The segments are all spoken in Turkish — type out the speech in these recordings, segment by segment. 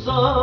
usar.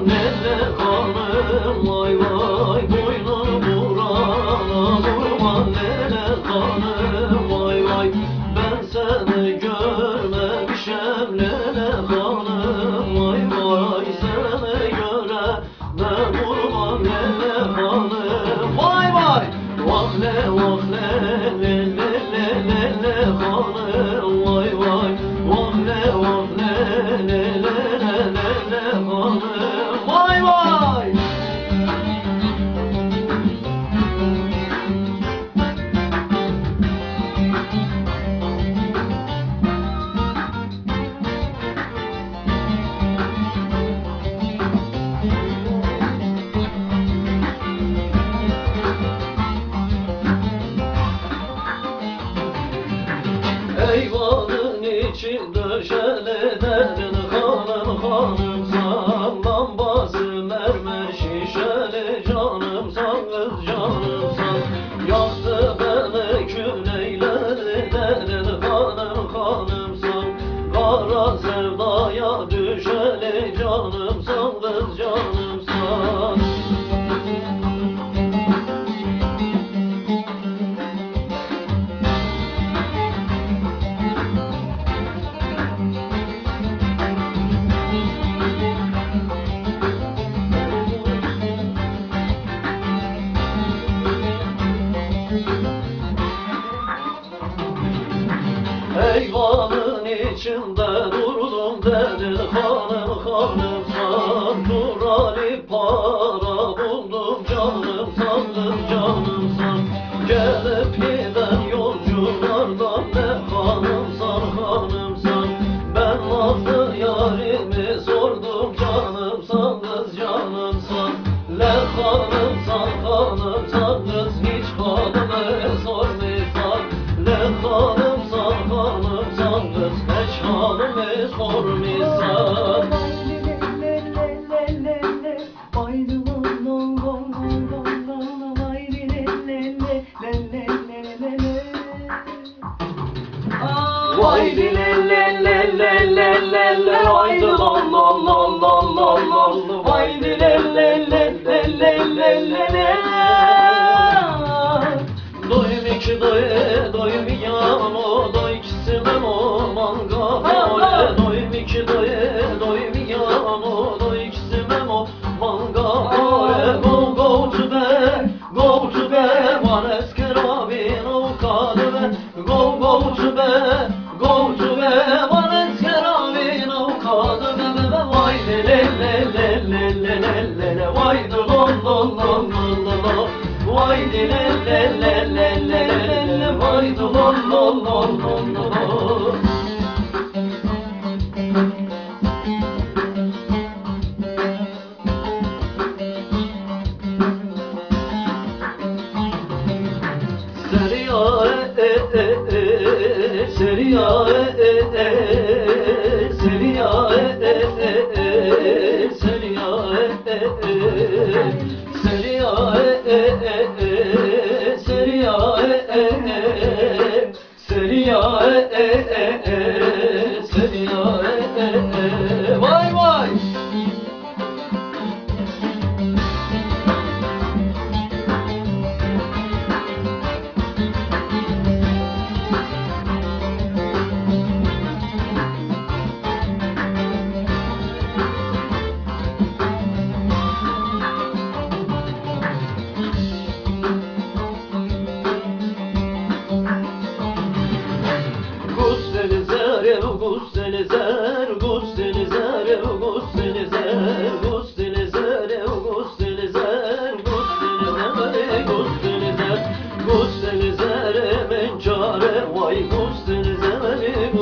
nerede kaldım vay vay. köşeleden hanım hanım san Lambası mermer şişeli canım san canım san Yaktı beni küleyleri derin hanım hanım san Kara sevdaya düşeli canım san canım Love. haydi lol lol lol lol lol Seriya e e e Seriya e e e Seriya e e e Seriya e e e. çare vay kuzdenize verim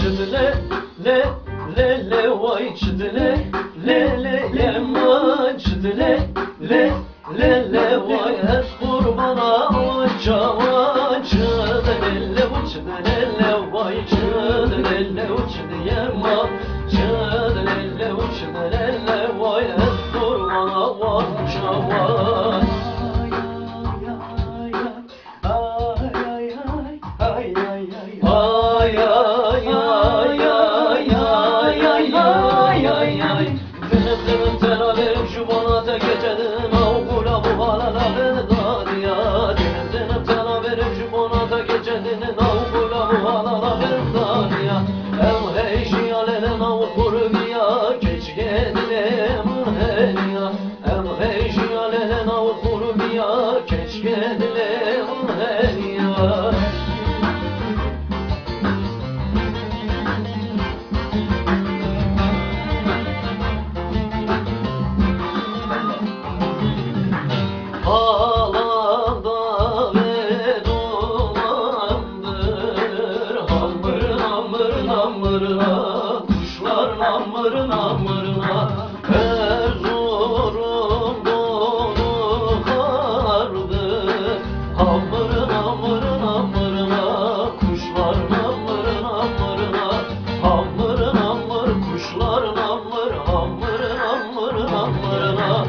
çıdıle le le le vay çıdıle le le le yaman çıdıle le le le vay her kurbana ocağa çıdıle le bu çıdıle le vay çıdıle le bu çıdıle namırına Kuşlar namır namırına. Erzurum dolu kardı Hamır namır namırına Kuşlar namır namırına. Hamır namır kuşlar namır Hamır namır namırına.